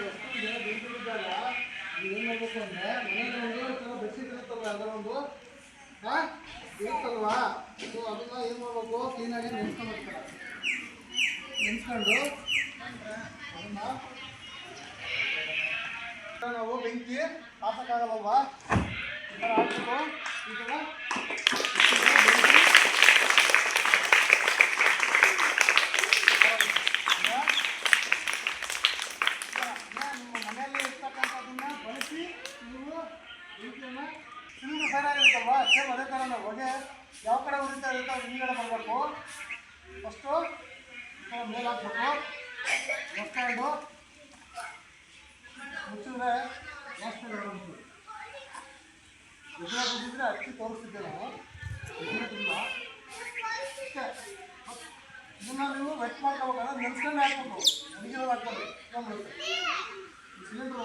ವಸ್ತುವಿಗೆ ನೀವು ಏನು ಮಾಡಬೇಕು ಅಂದರೆ ಒಂದು ಥರ ಬೆಡ್ಶೀಟ್ ಅದರ ಒಂದು, ಹಾಂ, ಇರುತ್ತಲ್ವಾ? ಸೊ ಅದನ್ನ ಏನು ಮಾಡಬೇಕು? ಕ್ಲೀನಾಗಿ ನೆನೆಸ್ಕೊಂಡ್ಬಿಡ್ತಾರೆ ನೆನೆಸ್ಕೊಂಡು ಅದನ್ನ ನಾವು ಬೆಂಕಿ ಹಾಕೋಕ್ಕಾಗಲ್ಲಲ್ವಾ ಈ ಥರ ಹಾಕ್ಬಿಟ್ಟು ಈ ಥರ ಬೆಂಕಿ ನಿಮ್ಮ ಮನೆಯಲ್ಲಿ ಇರ್ತಕ್ಕಂಥದ್ದನ್ನ ಬಳಸಿ ನೀವು ಬೆಂಕಿಯನ್ನು ಸಿಲಿಂಡರ್ ಇರುತ್ತಲ್ವ? ಸೇಮ್ ಅದೇ ಥರ ನಾವು ಹೊಗೆ. ಯಾವ ಕಡೆ ಉರಿತಾ ಇರುತ್ತೋ ಹಿಂದ್ಗಡೆ ಬರಬೇಕು. ಫಸ್ಟು ಮೇಲೆ ಹಾಕ್ಬೇಕು. ಮಸ್ಕೊಂಡು ಮುಚ್ಚಿದ್ರೆ ಲಾಸ್ಟ್ ಎದುರು ಬಿದ್ದಿದ್ರೆ ಅಕ್ಕಿ ತೋರಿಸ್ತಿದ್ದೆ ನಾವು ಎದುರು ಅಷ್ಟೇ. ಇದನ್ನ ನೀವು ವೆಟ್ ಮಾಡ್ಕೋಬೇಕಾದ್ರೆ ನೆನ್ಸ್ಕೊಂಡೆ ಹಾಕ್ಬೇಕು. ಸಿಲಿಂಡ್ರ್ ಈ ಸಿಲಿಂಡ್ರು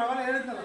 ಅವೆಲ್ಲ ಹೇಳಿದ್ದಲ್ಲ